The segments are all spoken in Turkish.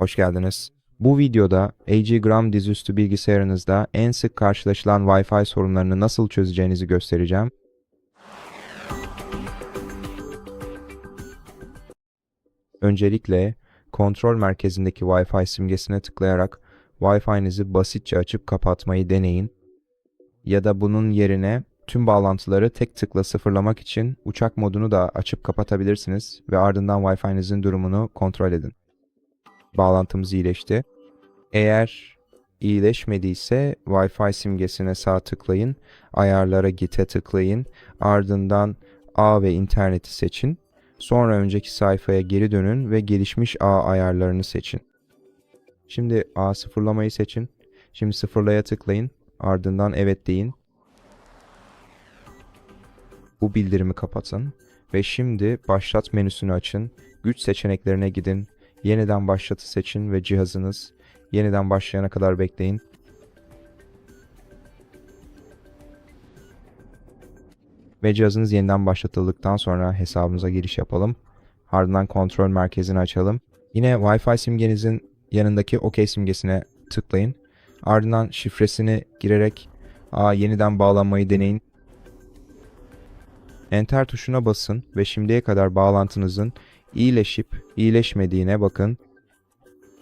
Hoş geldiniz. Bu videoda AG Gram dizüstü bilgisayarınızda en sık karşılaşılan Wi-Fi sorunlarını nasıl çözeceğinizi göstereceğim. Öncelikle kontrol merkezindeki Wi-Fi simgesine tıklayarak Wi-Fi'nizi basitçe açıp kapatmayı deneyin. Ya da bunun yerine tüm bağlantıları tek tıkla sıfırlamak için uçak modunu da açıp kapatabilirsiniz ve ardından Wi-Fi'nizin durumunu kontrol edin. Bağlantımız iyileşti. Eğer iyileşmediyse Wi-Fi simgesine sağ tıklayın, ayarlara git'e tıklayın, ardından ağ ve interneti seçin. Sonra önceki sayfaya geri dönün ve gelişmiş ağ ayarlarını seçin. Şimdi ağ sıfırlamayı seçin. Şimdi sıfırlaya tıklayın. Ardından evet deyin. Bu bildirimi kapatın. Ve şimdi başlat menüsünü açın. Güç seçeneklerine gidin. Yeniden başlatı seçin ve cihazınız yeniden başlayana kadar bekleyin. Ve cihazınız yeniden başlatıldıktan sonra hesabımıza giriş yapalım. Ardından kontrol merkezini açalım. Yine Wi-Fi simgenizin yanındaki OK simgesine tıklayın. Ardından şifresini girerek Aa, yeniden bağlanmayı deneyin. Enter tuşuna basın ve şimdiye kadar bağlantınızın iyileşip iyileşmediğine bakın.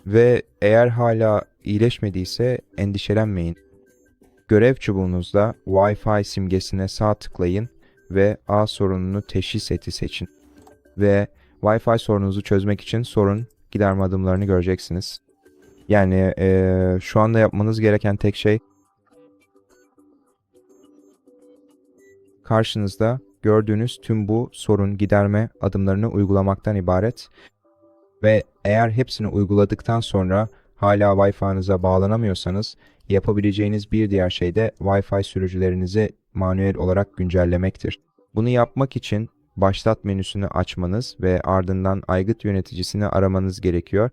Ve eğer hala iyileşmediyse endişelenmeyin. Görev çubuğunuzda Wi-Fi simgesine sağ tıklayın ve A sorununu teşhis eti seçin. Ve Wi-Fi sorununuzu çözmek için sorun giderme adımlarını göreceksiniz. Yani eee, şu anda yapmanız gereken tek şey karşınızda gördüğünüz tüm bu sorun giderme adımlarını uygulamaktan ibaret. Ve eğer hepsini uyguladıktan sonra hala Wi-Fi'nize bağlanamıyorsanız yapabileceğiniz bir diğer şey de Wi-Fi sürücülerinizi manuel olarak güncellemektir. Bunu yapmak için başlat menüsünü açmanız ve ardından aygıt yöneticisini aramanız gerekiyor.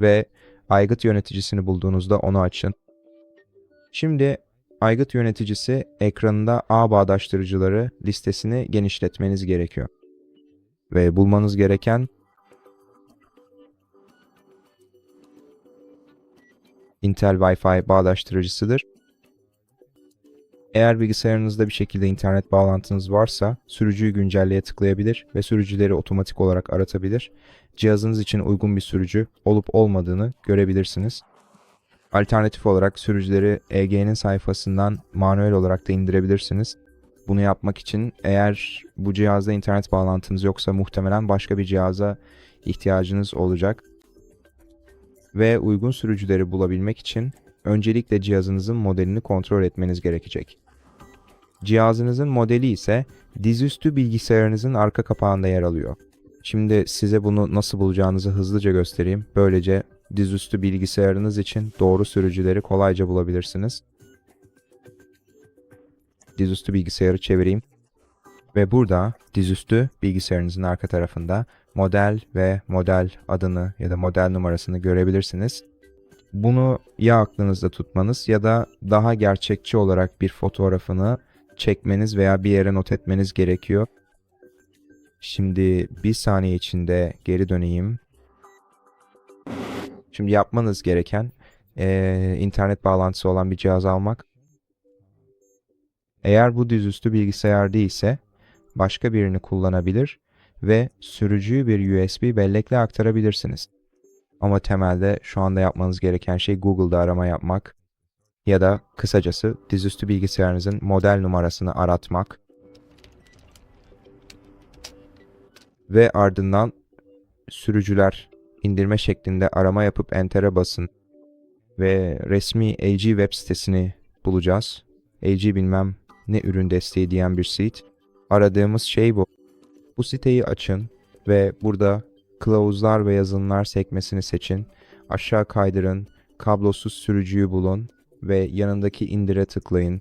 Ve aygıt yöneticisini bulduğunuzda onu açın. Şimdi aygıt yöneticisi ekranında ağ bağdaştırıcıları listesini genişletmeniz gerekiyor. Ve bulmanız gereken Intel Wi-Fi bağdaştırıcısıdır. Eğer bilgisayarınızda bir şekilde internet bağlantınız varsa sürücüyü güncelleye tıklayabilir ve sürücüleri otomatik olarak aratabilir. Cihazınız için uygun bir sürücü olup olmadığını görebilirsiniz. Alternatif olarak sürücüleri EG'nin sayfasından manuel olarak da indirebilirsiniz. Bunu yapmak için eğer bu cihazda internet bağlantınız yoksa muhtemelen başka bir cihaza ihtiyacınız olacak. Ve uygun sürücüleri bulabilmek için öncelikle cihazınızın modelini kontrol etmeniz gerekecek. Cihazınızın modeli ise dizüstü bilgisayarınızın arka kapağında yer alıyor. Şimdi size bunu nasıl bulacağınızı hızlıca göstereyim. Böylece dizüstü bilgisayarınız için doğru sürücüleri kolayca bulabilirsiniz. Dizüstü bilgisayarı çevireyim. Ve burada dizüstü bilgisayarınızın arka tarafında model ve model adını ya da model numarasını görebilirsiniz. Bunu ya aklınızda tutmanız ya da daha gerçekçi olarak bir fotoğrafını çekmeniz veya bir yere not etmeniz gerekiyor. Şimdi bir saniye içinde geri döneyim. Şimdi yapmanız gereken eee, internet bağlantısı olan bir cihaz almak. Eğer bu dizüstü bilgisayar değilse başka birini kullanabilir ve sürücüyü bir USB bellekle aktarabilirsiniz. Ama temelde şu anda yapmanız gereken şey Google'da arama yapmak ya da kısacası dizüstü bilgisayarınızın model numarasını aratmak ve ardından sürücüler indirme şeklinde arama yapıp enter'e basın ve resmi AG web sitesini bulacağız. AG bilmem ne ürün desteği diyen bir site. Aradığımız şey bu. Bu siteyi açın ve burada kılavuzlar ve yazılımlar sekmesini seçin. Aşağı kaydırın, kablosuz sürücüyü bulun ve yanındaki indire tıklayın.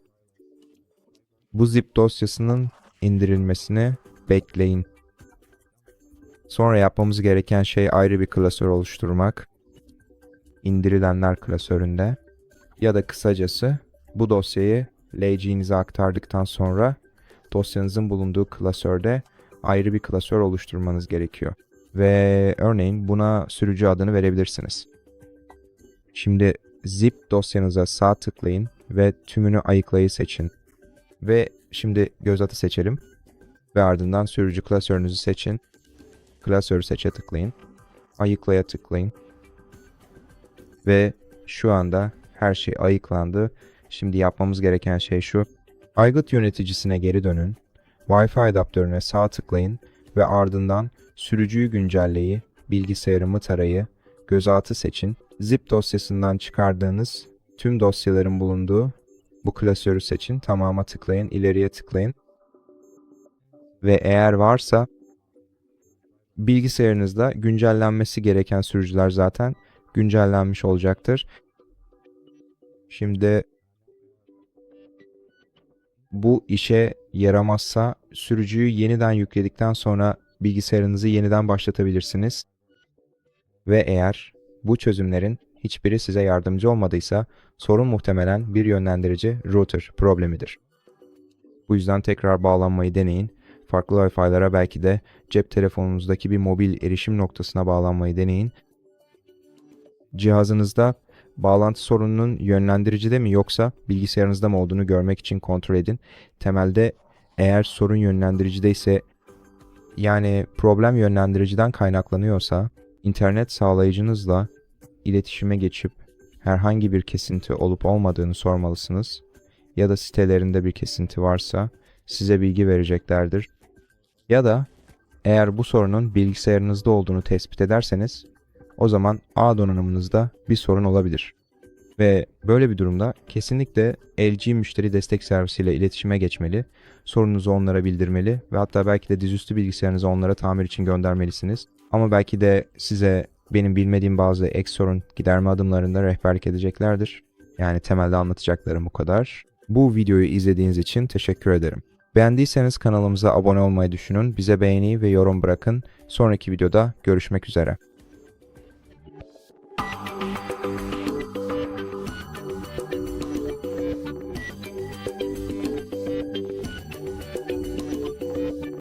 Bu zip dosyasının indirilmesini bekleyin. Sonra yapmamız gereken şey ayrı bir klasör oluşturmak. İndirilenler klasöründe. Ya da kısacası bu dosyayı LG'nize aktardıktan sonra dosyanızın bulunduğu klasörde ayrı bir klasör oluşturmanız gerekiyor. ve örneğin buna sürücü adını verebilirsiniz. Şimdi zip dosyanıza sağ tıklayın ve tümünü ayıklayı seçin. Ve şimdi göz atı seçelim. Ve ardından sürücü klasörünüzü seçin. Klasörü seçe tıklayın. Ayıklaya tıklayın. Ve şu anda her şey ayıklandı. Şimdi yapmamız gereken şey şu. Aygıt yöneticisine geri dönün. Wi-Fi adaptörüne sağ tıklayın ve ardından sürücüyü güncelleyi, bilgisayarımı tarayı, gözaltı seçin. Zip dosyasından çıkardığınız tüm dosyaların bulunduğu bu klasörü seçin. Tamama tıklayın, ileriye tıklayın. Ve eğer varsa bilgisayarınızda güncellenmesi gereken sürücüler zaten güncellenmiş olacaktır. Şimdi bu işe yaramazsa sürücüyü yeniden yükledikten sonra bilgisayarınızı yeniden başlatabilirsiniz. Ve eğer bu çözümlerin hiçbiri size yardımcı olmadıysa sorun muhtemelen bir yönlendirici router problemidir. Bu yüzden tekrar bağlanmayı deneyin. Farklı Wi-Fi'lara belki de cep telefonunuzdaki bir mobil erişim noktasına bağlanmayı deneyin. Cihazınızda bağlantı sorununun yönlendiricide mi yoksa bilgisayarınızda mı olduğunu görmek için kontrol edin. Temelde eğer sorun yönlendiricide ise yani problem yönlendiriciden kaynaklanıyorsa internet sağlayıcınızla iletişime geçip herhangi bir kesinti olup olmadığını sormalısınız ya da sitelerinde bir kesinti varsa size bilgi vereceklerdir. Ya da eğer bu sorunun bilgisayarınızda olduğunu tespit ederseniz o zaman A donanımınızda bir sorun olabilir. Ve böyle bir durumda kesinlikle LG müşteri destek servisiyle iletişime geçmeli, sorununuzu onlara bildirmeli ve hatta belki de dizüstü bilgisayarınızı onlara tamir için göndermelisiniz. Ama belki de size benim bilmediğim bazı ek sorun giderme adımlarında rehberlik edeceklerdir. Yani temelde anlatacaklarım bu kadar. Bu videoyu izlediğiniz için teşekkür ederim. Beğendiyseniz kanalımıza abone olmayı düşünün, bize beğeni ve yorum bırakın. Sonraki videoda görüşmek üzere.